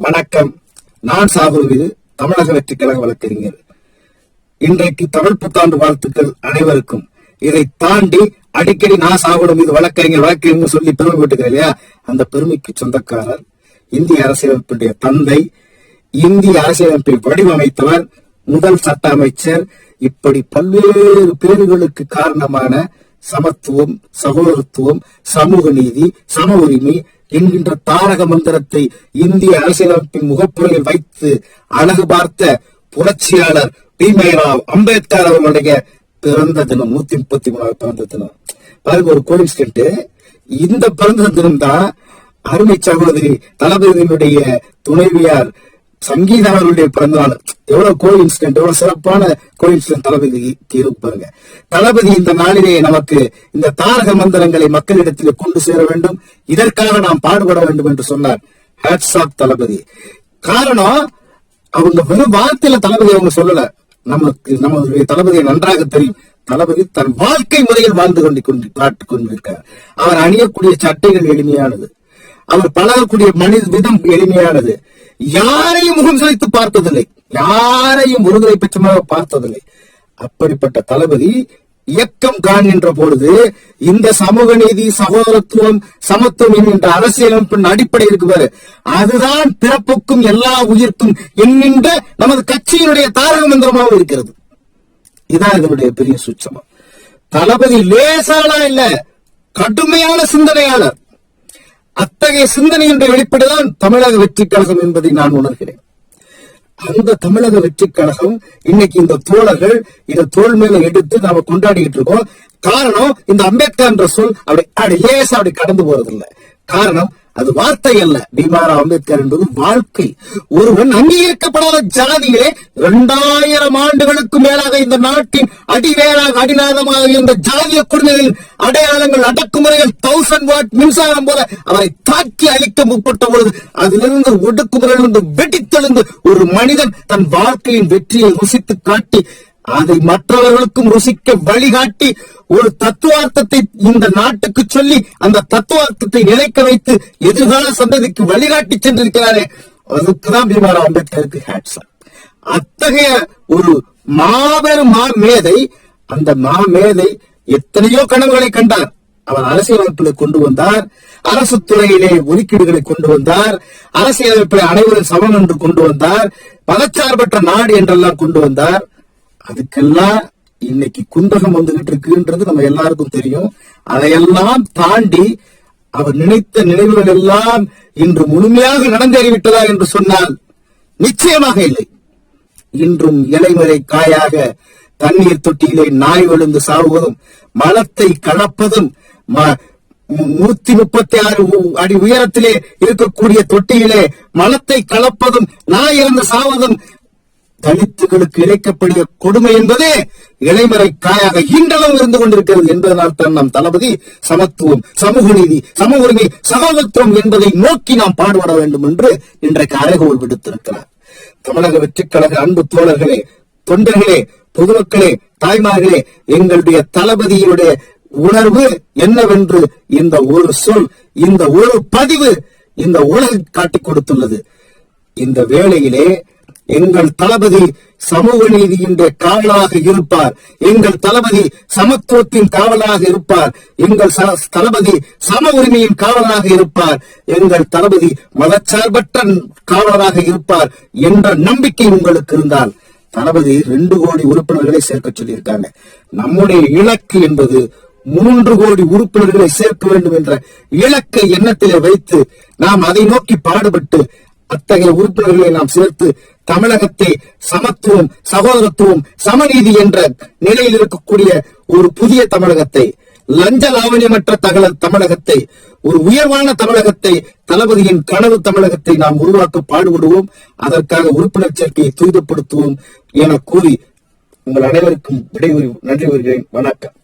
வணக்கம். நான் சாகுல் இது. தமிழக வெற்றி கழக வழக்கறிஞர். இன்றைக்கு தமிழ் புத்தாண்டு வாழ்த்துக்கள் அனைவருக்கும். இதை தாண்டி அடிக்கடி நான் சாகுடம் இது வழக்கறிஞர் வழக்கறிஞர் சொல்லி பெருமைப்பட்டுக்கிறேன் இல்லையா? அந்த பெருமைக்கு சொந்தக்காரர் இந்திய அரசியலமைப்புடைய தந்தை இந்திய அரசியலமைப்பை வடிவமைத்தவர் முதல் சட்ட அமைச்சர் இப்படி பல்வேறு பேர்களுக்கு காரணமான சமத்துவம் சகோதரத்துவம் சமூக நீதி சம உரிமை என்கின்ற தாரக மந்திரத்தை இந்திய அரசியலமைப்பின் முகப்புறையில் வைத்து அழகு பார்த்த புரட்சியாளர் பீமேராவ் அம்பேத்கர் அவர்களுடைய பிறந்த தினம் நூத்தி முப்பத்தி மூணாவது பிறந்த தினம். பாருங்க ஒரு கோயின்சிடென்ட் இந்த பிறந்த தினம் தான் அருமை சகோதரி தளபதியினுடைய துணைவியார் சங்கீதா அவர்களுடைய பிறந்த நாள். எவ்வளவு கோ இன்சிடென்ட் எவ்வளவு சிறப்பான கோ இன்சிடென்ட் தளபதிக்கு பாருங்க. தளபதி இந்த நாளிலே நமக்கு இந்த தாரக மந்திரங்களை மக்களிடத்தில் கொண்டு சேர வேண்டும். இதற்காக நாம் பாடுபட வேண்டும் என்று சொன்னார். Hats off Thalapathy. காரணம் அவங்க வெறும் வார்த்தையில தளபதி அவங்க சொல்லல. நமக்கு நம்மளுடைய தளபதியை நன்றாக தெரியும். தளபதி தன் வாழ்க்கை முறையில் வாழ்ந்து கொண்டு கொண்டு காட்டுக் கொண்டிருக்கார். அவர் அணியக்கூடிய சட்டைகள் எளிமையானது. அவர் பழகக்கூடிய மனித விதம் எளிமையானது. யாரையும் முகம் சுழித்து பார்த்ததில்லை. யாரையும் ஒருதலை பட்சமாக பார்த்ததில்லை. அப்படிப்பட்ட தளபதி இயக்கம் காண்கின்ற பொழுது இந்த சமூக நீதி சகோதரத்துவம் சமத்துவம் என்கின்ற அரசியலமைப்பின் அடிப்படை இருக்குவாரு அதுதான் பிறப்புக்கும் எல்லா உயிர்க்கும் என்கின்ற நமது கட்சியினுடைய தாரக மந்திரமாக இருக்கிறது. இதான் இதனுடைய பெரிய சுச்சமம் தளபதி லேசானா இல்ல கடுமையான சிந்தனையாளர். அத்தகைய சிந்தனையினுடைய வெளிப்பாடுதான் தமிழக வெற்றி கழகம் என்பதை நான் உணர்கிறேன். அந்த தமிழக வெற்றி கழகம் இன்னைக்கு இந்த தோழர்கள் இந்த தோல் மேல எடுத்து நாம கொண்டாடிக்கிட்டு இருக்கோம். காரணம் இந்த அம்பேத்கர் என்ற சொல் அப்படி அப்படி லேசா அப்படி கடந்து போறது இல்லை காரணம் அது வார்த்தை அல்ல. பிபார் அம்பேத்கர் என்பது வாழ்க்கை. ஒருவன் அங்கீகரிக்கப்படாத ஜாதியிலே இரண்டாயிரம் ஆண்டுகளுக்கு மேலாக இந்த நாட்டின் அடிவேராக அடிநாதமாக இருந்த ஜாதிய கொடுமைகளின் அடையாளங்கள் அடக்குமுறைகள் தௌசண்ட் வாட் மின்சாரம் போல அவரை தாக்கி அழிக்க முற்பட்ட பொழுது அதிலிருந்து ஒடுக்குமுறையிலிருந்து வெடித்தெழுந்து ஒரு மனிதன் தன் வாழ்க்கையின் வெற்றியை ருசித்து காட்டி அதை மற்றவர்களுக்கும் ருசிக்க வழிகாட்டி ஒரு தத்துவார்த்தத்தை இந்த நாட்டுக்கு சொல்லி அந்த தத்துவார்த்தத்தை நிலைக்க வைத்து எதிர்கால சந்ததிக்கு வழிகாட்டி சென்றிருக்கிறாரே அதுக்குதான் பீமாராவ் அம்பேத்கருக்கு ஹேட்ஸ் அத்தகைய ஒரு மாபெரும் மா மேதை அந்த மா மேதை எத்தனையோ கனவுகளை கண்டார். அவர் அரசியலமைப்பில் கொண்டு வந்தார் அரசு துறையிலே ஒதுக்கீடுகளை கொண்டு வந்தார் அரசியலமைப்பில் அனைவரும் சமம் என்று கொண்டு வந்தார் மதச்சார்பற்ற நாடு என்றெல்லாம் கொண்டு வந்தார். அதுக்கெல்லாம் இன்னைக்கு குந்தகம் வந்துகிட்டு இருக்குன்றது நம்ம எல்லாருக்கும் தெரியும். அதையெல்லாம் தாண்டி அவர் நினைத்த நினைவுகள் எல்லாம் இன்று முழுமையாக நடந்தேறிவிட்டதா என்று சொன்னால் நிச்சயமாக இல்லை. இன்றும் இலைமறை காயாக தண்ணீர் தொட்டியிலே நாய் விழுந்து சாவுவதும் மலத்தை கலப்பதும் ம- நூத்தி முப்பத்தி ஆறு அடி உயரத்திலே இருக்கக்கூடிய தொட்டியிலே மலத்தை கலப்பதும் நாய் இறந்து சாவதும் தலித்துகளுக்கு இழைக்கக்கூடிய கொடுமை என்பதே இளைமறை காயாக இன்றளவும் இருந்து கொண்டிருக்கிறது என்பதனால் தான் நம் தளபதி சமத்துவம் சமூக நீதி சம உரிமை சகோதரத்துவம் என்பதை நோக்கி நாம் பாடுபட வேண்டும் என்று இன்றைக்கு அறைகோல் விடுத்திருக்கிறார். தமிழக வெற்றிக்கழக அன்பு தோழர்களே தொண்டர்களே பொதுமக்களே தாய்மார்களே எங்களுடைய தளபதியுடைய உணர்வு என்னவென்று இந்த ஒரு சொல் இந்த ஒரு பதிவு இந்த உலகம் காட்டிக் கொடுத்துள்ளது. இந்த வேளையிலே எங்கள் தளபதி சமூக நீதியின் காவலாக இருப்பார். எங்கள் தளபதி சமத்துவத்தின் காவலாக இருப்பார். எங்கள் தளபதி சம உரிமையின் காவலாக இருப்பார். எங்கள் தளபதி மதச்சார்பற்ற காவலராக இருப்பார் என்ற நம்பிக்கை உங்களுக்கு இருந்தால் தளபதி ரெண்டு கோடி உறுப்பினர்களை சேர்க்க சொல்லியிருக்காங்க. நம்முடைய இலக்கு என்பது மூன்று கோடி உறுப்பினர்களை சேர்க்க வேண்டும் என்ற இலக்கை எண்ணத்திலே வைத்து நாம் அதை நோக்கி பாடுபட்டு அத்தகைய உறுப்பினர்களை நாம் சேர்த்து தமிழகத்தை சமத்துவம் சகோதரத்துவம் சமநீதி என்ற நிலையில் இருக்கக்கூடிய ஒரு புதிய தமிழகத்தை லஞ்ச லாவணியமற்ற தகவல் தமிழகத்தை ஒரு உயர்வான தமிழகத்தை தளபதியின் கனவு தமிழகத்தை நாம் உருவாக்க பாடுபடுவோம். அதற்காக உறுப்பினர் சேர்க்கையை துரிதப்படுத்துவோம் என கூறி உங்கள் அனைவருக்கும் விடைபெறு நன்றி வருகிறேன் வணக்கம்.